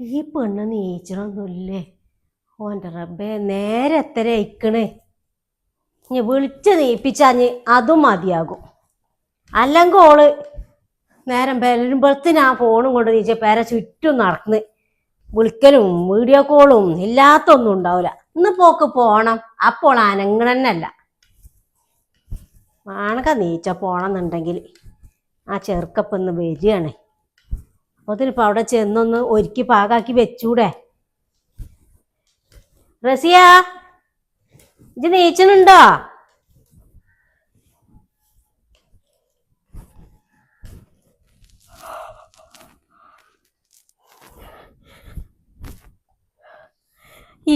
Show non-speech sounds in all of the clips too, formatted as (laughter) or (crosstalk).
ഈ പെണ്ണ് നീച്ചണമൊന്നുമില്ലേ ഓന്റെ റബ്ബേ നേരെ എത്ര അയക്കണേ. ഞാൻ വിളിച്ച് നീപ്പിച്ചാഞ്ഞ് അതും മതിയാകും. അല്ലെങ്കിൽ ഓൾ നേരം വരുമ്പോഴത്തിന് ആ ഫോണും കൊണ്ട് നീച്ച പേര ചുറ്റും നടന്ന് വിളിക്കലും വീഡിയോ കോളും ഇല്ലാത്തൊന്നും ഉണ്ടാവില്ല ഇന്ന് പോക്ക് പോണം. അപ്പോൾ അനങ്ങണന്നല്ല. മാണക നീച്ച പോണമെന്നുണ്ടെങ്കിൽ ആ ചെറുക്കപ്പൊന്ന് വരികയാണ്. അപ്പോൾ ഇതിനിപ്പോൾ അവിടെ ചെന്നൊന്ന് ഒരുക്കി പാകാക്കി വെച്ചൂടെ. റസിയ ഇത് നീച്ചണുണ്ടോ?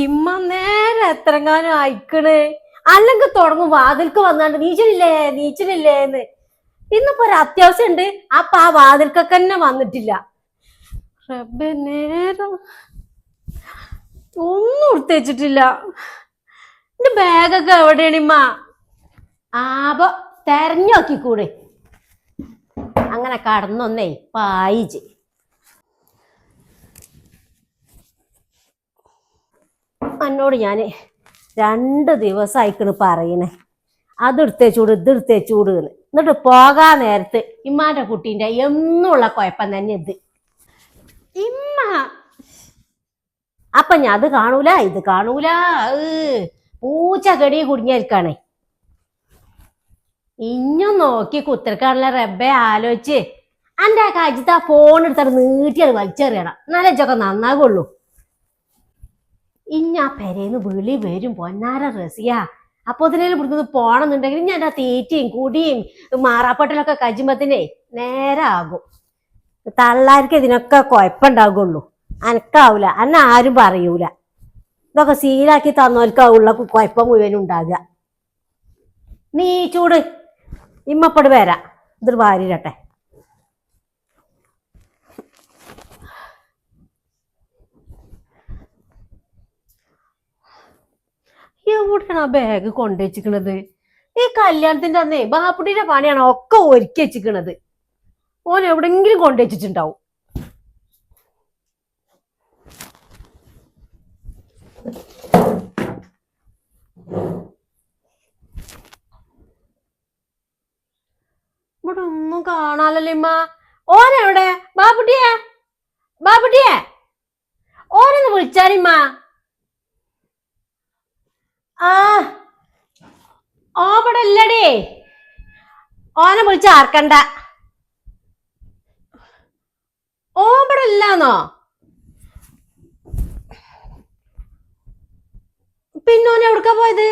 ഇമ്മ നേരെ എത്രങ്ങാനും അയക്കണ് അല്ലെങ്കിൽ തുടങ്ങും വാതിൽക്ക് വന്നാണ്ട് നീച്ചനില്ലേ നീച്ചനില്ലേ എന്ന് ഇന്നിപ്പോ ഒരു അത്യാവശ്യം ഉണ്ട് അപ്പൊ ആ വാതിൽക്കൊക്കെ തന്നെ വന്നിട്ടില്ല. നേരം. ഒന്നും ഉടുത്തേച്ചിട്ടില്ല എന്റെ ബാഗൊക്കെ എവിടെയാണ് ഇമ്മ? ആപോ തെരഞ്ഞോക്കിക്കൂടെ അങ്ങനെ കടന്നൊന്നേ പായിച്ച്. എന്നോട് ഞാൻ രണ്ട് ദിവസം പറയണേ. പറയണേ അതെടുത്തേച്ചൂട് ഇതെടുത്തേച്ചൂട് എന്ന്. എന്നിട്ട് പോകാൻ നേരത്ത് ഇമ്മാന്റെ കുട്ടീന്റെ എന്നുള്ള കുഴപ്പം തന്നെ ഇത്. ഇമ്മ. അപ്പൊ ഞാൻ അത് കാണൂല ഇത് കാണൂല. പൂച്ച കടി കുടുങ്ങിയിരിക്കാണേ. ഇഞ്ഞും നോക്കി കുത്തിരക്കാണല്ല റബ്ബെ ആലോചിച്ച് അന്റെ ആ ഫോൺ എടുത്തിട്ട് നീട്ടിയത് വലിച്ചെറിയണം. എന്നാലേ ചൊക്കെ നന്നാകുള്ളൂ ഇഞ്ഞ പെരേന്ന് വിളി വരും പൊന്നാര റസിയ. അപ്പൊ ഇതിനേലും ഇവിടുന്ന് പോണെന്നുണ്ടെങ്കിൽ ഞാൻ ആ തീറ്റയും കുടിയും മാറാപ്പട്ടലൊക്കെ കജുമ്പത്തിനെ നേരെ ആകും തള്ളാർക്ക് ഇതിനൊക്കെ കുഴപ്പമുണ്ടാകുള്ളൂ അനക്കാവൂല. അന്ന ആരും പറയൂല. ഇതൊക്കെ സീലാക്കി തന്നോൽക്കാവുള്ള കുഴപ്പം മുഴുവനും ഉണ്ടാകുക നീ ചൂട്. ഇമ്മപ്പട് വരാ. ഇതൊരു വാരിരട്ടെ എവിടെയാണ് ആ ബാഗ് കൊണ്ടുവച്ചിക്കണത്? ഈ കല്യാണത്തിന്റെ അന്നേ ബാപ്പുട്ടിയുടെ പണിയാണ് ഒക്കെ ഒരുക്കി വെച്ചിക്കണത്. ഓൻ എവിടെങ്കിലും കൊണ്ടുവച്ചിട്ടുണ്ടാവും ഇവിടെ ഒന്നും കാണാലല്ലേ ഇമ്മ. ഓനെവിടെ ബാപ്പുട്ടിയെ? ബാപ്പുട്ടിയെ? ഓനൊന്ന് വിളിച്ചാലിമ്മ ആ ഓവിടെ ഇല്ലടേ ഓനെ വിളിച്ച് ആർക്കണ്ട. ഓമ്പടെ ഇല്ലാന്നോ പിന്നെ ഓൻ എവിടുക്കാ പോയത്?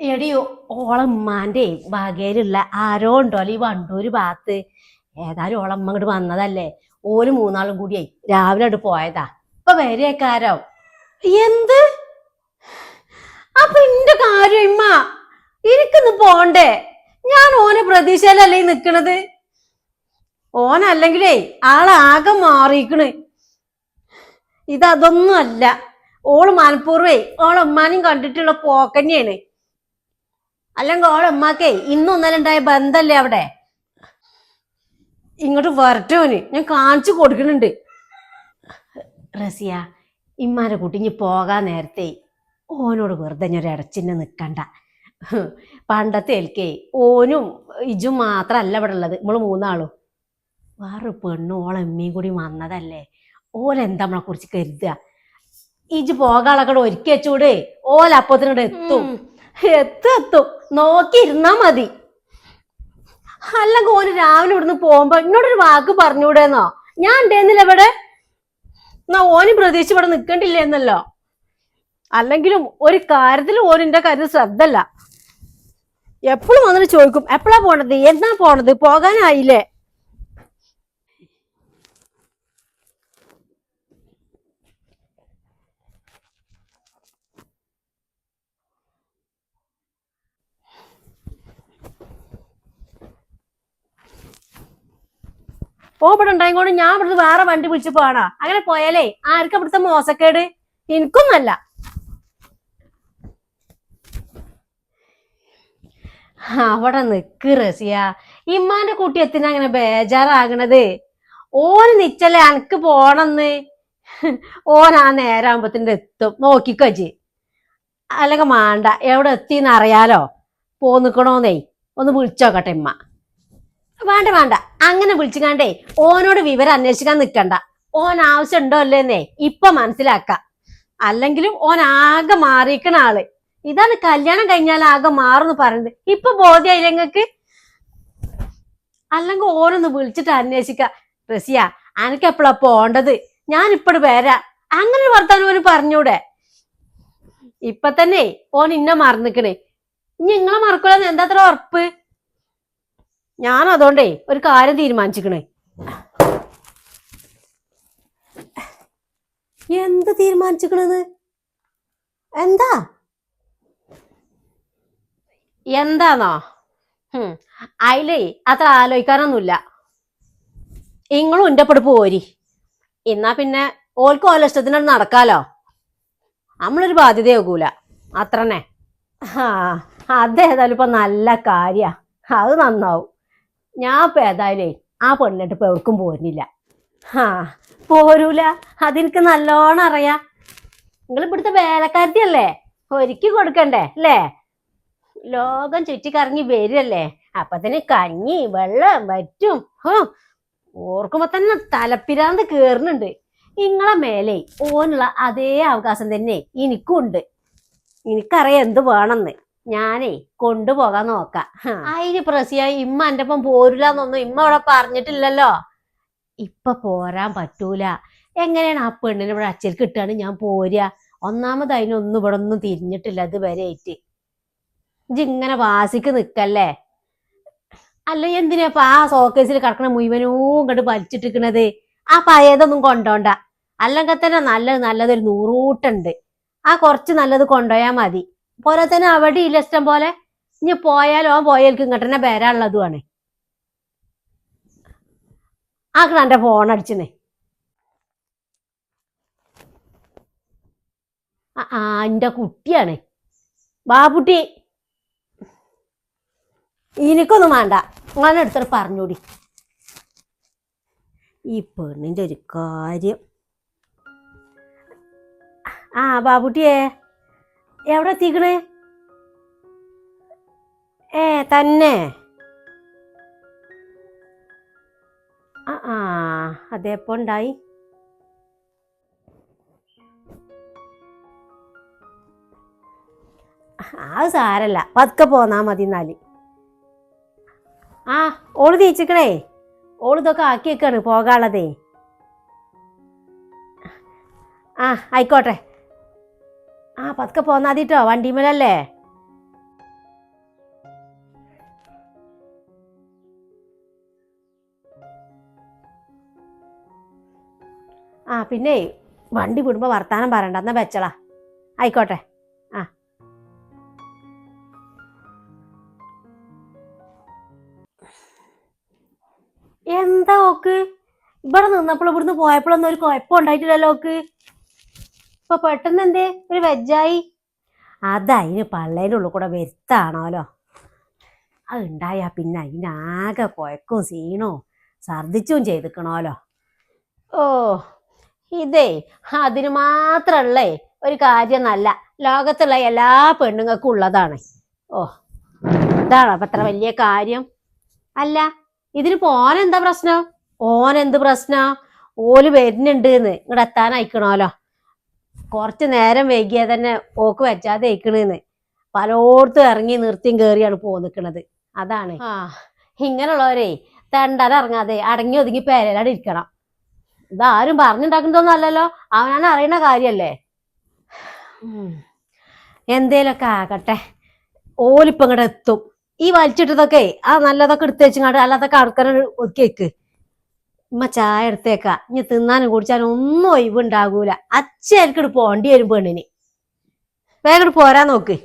എടി ഓളമ്മാന്റെ വകയിലുള്ള ആരോ ഉണ്ടോല ഈ വണ്ടൂര് ഭാഗത്ത്? ഏതായാലും ഓളമ്മ ഇങ്ങോട്ട് വന്നതല്ലേ? ഓൽ മൂന്നാളും കൂടിയായി രാവിലെ അങ്ങോട്ട് പോയതാ. ഇപ്പൊ വരേക്കാരോ? എന്ത്? അപ്പൊ എന്റെ കാര്യം ഇമ്മ എനിക്കിന്ന് പോണ്ടേ? ഞാൻ ഓനെ പ്രതീക്ഷയിലല്ലേ നിക്കണത്? ഓനല്ലെങ്കിലേ ആളാകെ മാറിയിക്കണ്. ഇതൊന്നും അല്ല ഓൾ മനഃപൂർവേ ഓളമ്മാനും കണ്ടിട്ടുള്ള പോക്കന്നെയാണ്. അല്ലെങ്കിൽ ഓളമ്മാക്കേ ഇന്നും ഇന്നലെ ഉണ്ടായ ബന്ധല്ലേ അവിടെ? ഇങ്ങോട്ട് വരട്ടോന് ഞാൻ കാണിച്ചു കൊടുക്കുന്നുണ്ട്. റസിയ ഇമ്മാരെ കുട്ടിഞ്ഞ് പോകാൻ നേരത്തെ ഓനോട് വെറുതെ ഞാൻ ഒരടച്ചിന്നെ നിൽക്കണ്ട പണ്ടത്തെ എൽക്കേ ഓനും ഇജും മാത്രമല്ല ഇവിടെ ഉള്ളത്. നമ്മൾ മൂന്നാളും. വേറൊരു പെണ്ണും ഓളെമ്മയും കൂടി വന്നതല്ലേ? ഓലെന്താ നമ്മളെ കുറിച്ച് കരുതുക ഇജ് പോകാളക്കട ഒരുക്കി വെച്ചൂടെ? ഓലപ്പത്തിനോട് എത്തും. എത്തും എത്തും നോക്കിയിരുന്നാ മതി. അല്ലെങ്കിൽ ഓന് രാവിലെ ഇവിടുന്ന് പോകുമ്പോ എന്നോടൊരു വാക്ക് പറഞ്ഞൂടെന്നോ ഞാൻ ഉണ്ടേന്നില്ല ഇവിടെ. എന്നാ ഓന് പ്രതീക്ഷിച്ച് ഇവിടെ നിക്കണ്ടില്ല എന്നല്ലോ അല്ലെങ്കിലും ഒരു കാര്യത്തിൽ ഓനിന്റെ കാര്യം ശ്രദ്ധല്ല. എപ്പോഴും വന്നിട്ട് ചോദിക്കും എപ്പോഴാ പോണത്? എന്നാ പോണത്? പോകാനായില്ലേ? ഓ ഇവിടെ ഉണ്ടായിക്കൊണ്ട് ഞാൻ ഇവിടുന്ന് വേറെ വണ്ടി വിളിച്ചു പോകണോ അങ്ങനെ പോയാലേ ആർക്കും ഇവിടുത്തെ മോശക്കേട്? എനിക്കും നല്ല അവിടെ നിക്ക് റസിയ. ഇമ്മാന്റെ കുട്ടി എത്തിനാ അങ്ങനെ ബേജാറാകണത്? ഓന് നിച്ചല്ലേ അനക്ക് പോണെന്ന്. ഓൻ ആ നേരാകുമ്പത്തിന്റെ എത്തും. നോക്കിക്കോജി അല്ലെങ്കിൽ മാണ്ട. എവിടെ എത്തിന്ന് അറിയാലോ? പോന്നിക്കണോന്നേ. ഒന്ന് വിളിച്ചോക്കട്ടെ ഉമ്മ വേണ്ട വേണ്ട. അങ്ങനെ വിളിച്ചുകാണ്ടേ ഓനോട് വിവരം അന്വേഷിക്കാൻ നിക്കണ്ട. ഓൻ ആവശ്യം ഉണ്ടോ അല്ലേന്നേ ഇപ്പൊ മനസ്സിലാക്ക. അല്ലെങ്കിലും ഓൻ ആകെ മാറിയിക്കണ ആൾ. ഇതാണ് കല്യാണം കഴിഞ്ഞാൽ ആകെ മാറുന്ന് പറയുന്നത്. ഇപ്പൊ ബോധ്യായില്ല നിങ്ങക്ക് അല്ലെങ്കിൽ ഓനൊന്ന് വിളിച്ചിട്ട് അന്വേഷിക്ക. റസിയ അനക്ക് എപ്പോഴാ പോണ്ടത്? ഞാൻ ഇപ്പോഴും വരാ. അങ്ങനെ വർത്താനം ഓന് പറഞ്ഞൂടെ? ഇപ്പൊ തന്നെ ഓൻ ഇന്ന മറന്നിക്കണേ. ഇനി നിങ്ങളെ മറക്കൂലെന്ന് എന്താ അത്ര ഉറപ്പ്? ഞാൻ അതുകൊണ്ടേ ഒരു കാര്യം തീരുമാനിച്ചിക്കണേ. എന്ത് തീരുമാനിച്ചിക്കണത്? എന്താ? എന്താന്നോ? അയിലേ അത്ര ആലോചിക്കാനൊന്നുമില്ല. ഇങ്ങളും പെടുപ്പ് പോരി. എന്നാ പിന്നെ ഓൽക്ക് ഓല ഇഷ്ടത്തിനോട് നടക്കാലോ? നമ്മളൊരു ബാധ്യതയാകൂല. അത്രന്നെ. ആ അതേതായാലും ഇപ്പൊ നല്ല കാര്യ. അത് നന്നാവും. ഞാൻ ഇപ്പൊ ഏതായാലേ ആ പെണ്ണിട്ട് ഇപ്പൊ എവർക്കും പോരുന്നില്ല. ആ പോരൂല. അതെനിക്ക് നല്ലോണം അറിയാ. നിങ്ങൾ ഇവിടുത്തെ വേലക്കാരത്തിയല്ലേ ഒരുക്കി കൊടുക്കണ്ടേ അല്ലേ? ലോകം ചുറ്റിക്കറങ്ങി വരല്ലേ അപ്പത്തിന് കഞ്ഞി വെള്ളം വറ്റും ഓർക്കുമ്പോ തന്നെ തലപ്പിരാന്ത് കേറുന്നുണ്ട്. നിങ്ങളെ മേലെ ഓനുള്ള അതേ അവകാശം തന്നെ എനിക്കും ഉണ്ട് എനിക്കറിയാം എന്ത് വേണമെന്ന്. ഞാനേ കൊണ്ടുപോകാൻ നോക്ക. അതിന് പ്രസിയ ഇമ്മ എന്റെ ഒപ്പം പോരില്ലാന്നൊന്നും ഇമ്മ ഇവിടെ പറഞ്ഞിട്ടില്ലല്ലോ. ഇപ്പൊ പോരാൻ പറ്റൂല. എങ്ങനെയാണ് ആ പെണ്ണിനെ ഇവിടെ അച്ഛൽ കിട്ടുകയാണ് ഞാൻ പോരുക ഒന്നാമത് അതിനൊന്നും ഇവിടെ ഒന്നും തിരിഞ്ഞിട്ടില്ല ഇതുവരെ ആയിട്ട് ഇജ്ജ് ഇങ്ങനെ വാസിക്ക് നിക്കല്ലേ? അല്ല എന്തിനാ ആ സോക്കേസിൽ കിടക്കണ മുഴുവനും ഇങ്ങോട്ട് വലിച്ചിട്ടിരിക്കണത്? ആ പഴയതൊന്നും കൊണ്ടോണ്ട. അല്ലെങ്കിൽ തന്നെ നല്ലത് നല്ലതൊരു നൂറൂട്ടുണ്ട്. ആ കുറച്ച് നല്ലത് കൊണ്ടുപോയാൽ മതി. പോലെ തന്നെ അവിടെ ഇല്ല ഇഷ്ടം പോലെ. ഇനി പോയാലോ പോയാൽക്ക് ഇങ്ങോട്ട് തന്നെ വരാനുള്ളതുമാണ് ആക്കണ എന്റെ ഫോൺ അടിച്ചേ ആ, എന്റെ കുട്ടിയാണ്. ബാബുട്ടി. എനിക്കൊന്നും വേണ്ട. ഞാൻ എടുത്തിട്ട് പറഞ്ഞൂടി. ഈ പെണ്ണിന്റെ ഒരു കാര്യം. ആ ബാബുട്ടിയെ. എവിടെ എത്തിക്കണേ? ഏ തന്നെ. ആ ആ അതെപ്പോ ഉണ്ടായി? അത് സാരല്ല. പതുക്കെ പോന്നാ മതി എന്നാൽ. ആ ഓൾ തീച്ചിക്കണേ ഓൾ ഇതൊക്കെ ആക്കി വെക്കാണ് പോകാനുള്ളതേ. ആ ആയിക്കോട്ടെ. ആ പതുക്കെ പോന്നാതിട്ടോ വണ്ടിമേലല്ലേ? ആ പിന്നെ വണ്ടി വിടുമ്പോ വർത്താനം പറയണ്ട എന്നാ വെച്ചളാ. ആയിക്കോട്ടെ. ആ. എന്താ ഓക്ക്? ഇവിടെ നിന്നപ്പോൾ ഇവിടുന്ന് പോയപ്പോഴൊന്നും ഒരു കുഴപ്പം ഉണ്ടായിട്ടില്ലല്ലോ ഓക്ക്. ഇപ്പൊ പെട്ടെന്ന് എന്തേ ഒരു വെജായി അതതിന് പള്ളേന്റെ ഉള്ളിൽ കൂടെ വരുത്താണോലോ? അത് ഉണ്ടായാ പിന്നെ അതിനാകെ കുഴക്കവും സീണോ ഛർദിച്ചും ചെയ്തിക്കണോലോ? ഓ ഇതേ അതിന് മാത്രമുള്ളേ ഒരു കാര്യം നല്ല ലോകത്തുള്ള എല്ലാ പെണ്ണുങ്ങൾക്കും ഉള്ളതാണ്. ഓ ഇതാണ് അപ്പൊ അത്ര വലിയ കാര്യം? അല്ല ഇതിന് ഓനെന്താ പ്രശ്നം? ഓനെന്ത് പ്രശ്നം? ഓൽ വരുന്നുണ്ട് എന്ന് ഇങ്ങോട്ട് കുറച്ച് നേരം വൈകിയാൽ തന്നെ ഓക്ക് വെച്ചാതെ തേക്കണെന്ന്. പലോടത്തും ഇറങ്ങി നിർത്തിയും കയറിയാണ് പോന്നിക്കണത് അതാണ്. ആ. ഇങ്ങനെയുള്ളവരെ തണ്ടാതെ ഇറങ്ങാതെ അടങ്ങി ഒതുങ്ങി പേരലാട് ഇരിക്കണം. ഇതാരും പറഞ്ഞുണ്ടാക്കുന്നതൊന്നും അല്ലല്ലോ. അവനാണ് അറിയണ കാര്യല്ലേ. എന്തേലൊക്കെ ആകട്ടെ. ഓലിപ്പം ഇങ്ങോട്ട് എത്തും. ഈ വലിച്ചിട്ടതൊക്കെ ആ നല്ലതൊക്കെ എടുത്ത് വെച്ചിങ്ങാണ്ട് അല്ലാതൊക്കെ ആൾക്കാരെ ഒതുക്കി വെക്ക്. ഉമ്മ ചായ എടുത്തേക്ക. ഇനി തിന്നാനും കുടിച്ചാനും ഒന്നും ഒഴിവുണ്ടാകൂല. അച്ഛനക്കിട്ട് പോണ്ടി വരും പെണ്ണിന്. വേഗം പോരാ നോക്ക്.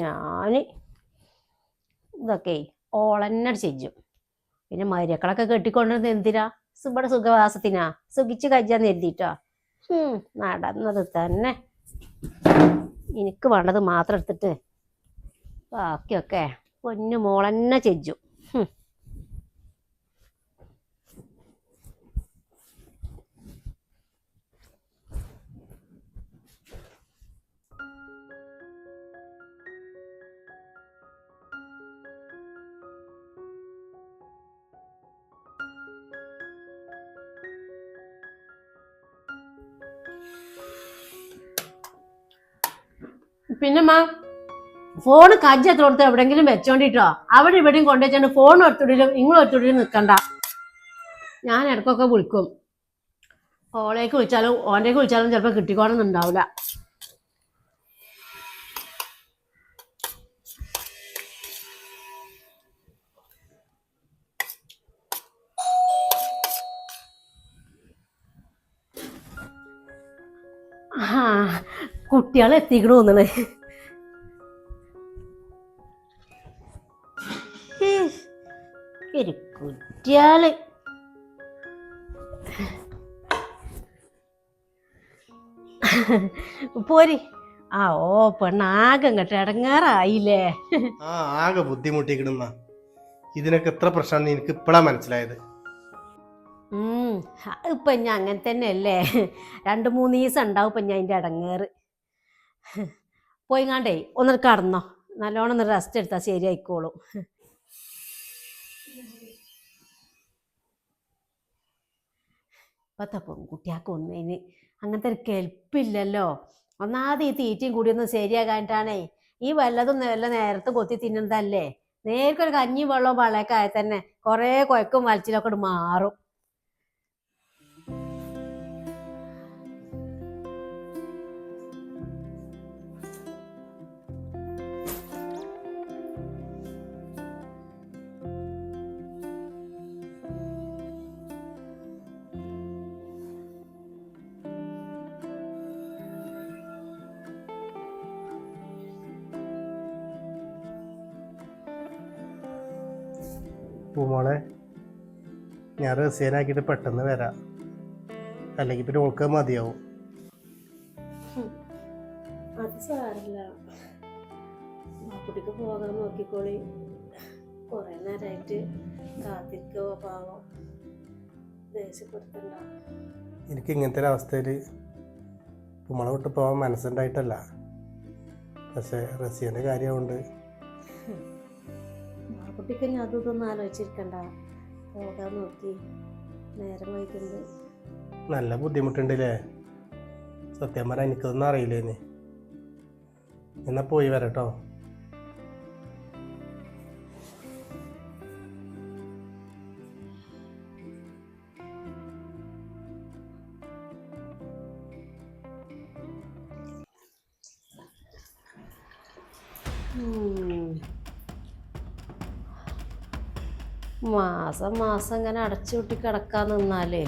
ഞാൻ ഇതൊക്കെ ഓളന്നെ ചെയ്യും. പിന്നെ മരുക്കളൊക്കെ കെട്ടിക്കൊണ്ടിരുന്നത് എന്തിനാ? ഇവിടെ സുഖവാസത്തിനാ? സുഖിച്ച് കഴിച്ചാന്ന് എഴുതിട്ടോ നടന്നത് തന്നെ. എനിക്ക് വേണ്ടത് മാത്രം എടുത്തിട്ട് ബാക്കിയൊക്കെ പൊന്നു മോളെന്നെ ചെജ്ജു. പിന്നെ മാ ഫോൺ കജ്ജത്ത് കൊടുത്ത് എവിടെങ്കിലും വെച്ചോണ്ടിട്ടോ. അവിടെ ഇവിടെയും കൊണ്ടുവച്ചോണ്ട് ഫോൺ ഒത്തുടിയിലും നിങ്ങൾ ഒത്തുടിയിലും നിൽക്കണ്ട ഞാൻ ഇടക്കൊക്കെ വിളിക്കും. ഓളേക്ക് വിളിച്ചാലും ഓന്റെക്ക് വിളിച്ചാലും ചിലപ്പോൾ കിട്ടിക്കോണമെന്നുണ്ടാവില്ല കുട്ടികളെ എത്തിക്കണു തോന്നണേ. ഒരു കുട്ടിയാൾ. പോരി. ആ ഓ പെണ്ണാകെ ഇങ്ങോട്ട് ഇടങ്ങാറായില്ലേ. ആ ആകെ ബുദ്ധിമുട്ടിക്കിടുന്ന ഇതിനൊക്കെ എത്ര പ്രശ്നമാണ് എനിക്ക് ഇപ്പഴാ മനസ്സിലായത്. ഉം ഇപ്പൊ ഞാൻ അങ്ങനെ തന്നെ അല്ലേ രണ്ട് മൂന്ന് ദിവസം ഉണ്ടാവും ഇപ്പൊ ഞാൻ അതിന്റെ ഇടങ്ങേറ്. (laughs) പോയിങ്ങാണ്ടേ ഒന്ന് കടന്നോ. നല്ലോണം ഒന്ന് റെസ്റ്റ് എടുത്താൽ ശരിയായിക്കോളും. ഇപ്പത്തെ പെൺകുട്ടിയാൾക്ക് ഒന്നിന് അങ്ങനത്തെ ഒരു കെൽപ്പില്ലല്ലോ. ഒന്നാമത് ഈ തീറ്റയും കൂടിയൊന്നും ശരിയാകാനിട്ടാണേ ഈ വല്ലതും വല്ല നേരത്തെ കൊത്തി തിന്നുന്നതല്ലേ? നേർക്കൊരു കഞ്ഞി വെള്ളവും വളയൊക്കെ ആയി തന്നെ കുറേ കുഴക്കും വലിച്ചിലൊക്കെ മാറും. പൂമോളെ ഞാൻ റസീനാക്കിയിട്ട് പെട്ടെന്ന് വരാം. അല്ലെങ്കിൽ പിന്നെ ഓൾക്ക് മതിയാവും. അത് സാറില്ല കുട്ടിക്ക് പോകാൻ നോക്കിക്കോളി. കുറെ നേരമായിട്ട് കാത്തിരിക്കോ പാവം. ദേഷ്യപ്പെടുത്തണ്ട. എനിക്ക് ഇങ്ങനത്തെ ഒരു അവസ്ഥയിൽ പൂമോളെ വിട്ട് പോകാൻ മനസ്സുണ്ടായിട്ടല്ല. പക്ഷേ റസീന്റെ കാര്യമുണ്ട് കുട്ടിക്ക് അതും ഇതൊന്നും ആലോചിച്ചിരിക്കണ്ട. പോകാൻ നോക്കി. നേരം വൈകുന്നത് നല്ല ബുദ്ധിമുട്ടുണ്ടല്ലേ? സത്യം പറഞ്ഞാൽ എനിക്കതൊന്നും അറിയില്ലേന്ന്. എന്നാ പോയി വരട്ടോ. ഉം. മാസം മാസം ഇങ്ങനെ അടച്ചു കൂട്ടി കിടക്കാൻ നിന്നാലേ.